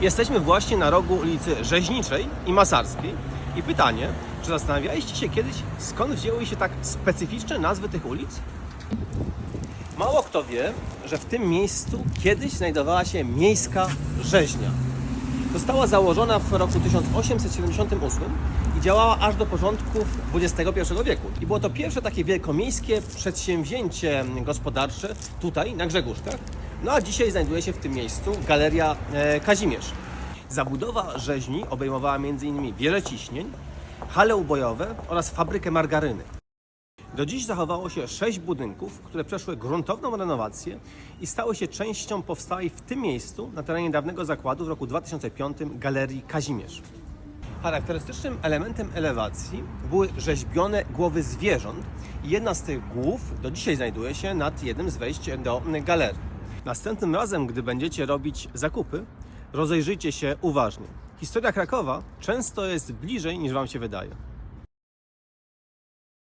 Jesteśmy właśnie na rogu ulicy Rzeźniczej i Masarskiej. I pytanie, czy zastanawialiście się kiedyś, skąd wzięły się tak specyficzne nazwy tych ulic? Mało kto wie, że w tym miejscu kiedyś znajdowała się miejska rzeźnia. Została założona w roku 1878 i działała aż do początków XXI wieku. I było to pierwsze takie wielkomiejskie przedsięwzięcie gospodarcze tutaj na Grzegórzkach. No a dzisiaj znajduje się w tym miejscu Galeria e, Kazimierz. Zabudowa rzeźni obejmowała m.in. wieże ciśnień, hale ubojowe oraz fabrykę margaryny. Do dziś zachowało się sześć budynków, które przeszły gruntowną renowację i stały się częścią powstałej w tym miejscu na terenie dawnego zakładu w roku 2005 Galerii Kazimierz. Charakterystycznym elementem elewacji były rzeźbione głowy zwierząt jedna z tych głów do dzisiaj znajduje się nad jednym z wejść do galerii. Następnym razem, gdy będziecie robić zakupy, rozejrzyjcie się uważnie. Historia Krakowa często jest bliżej niż Wam się wydaje.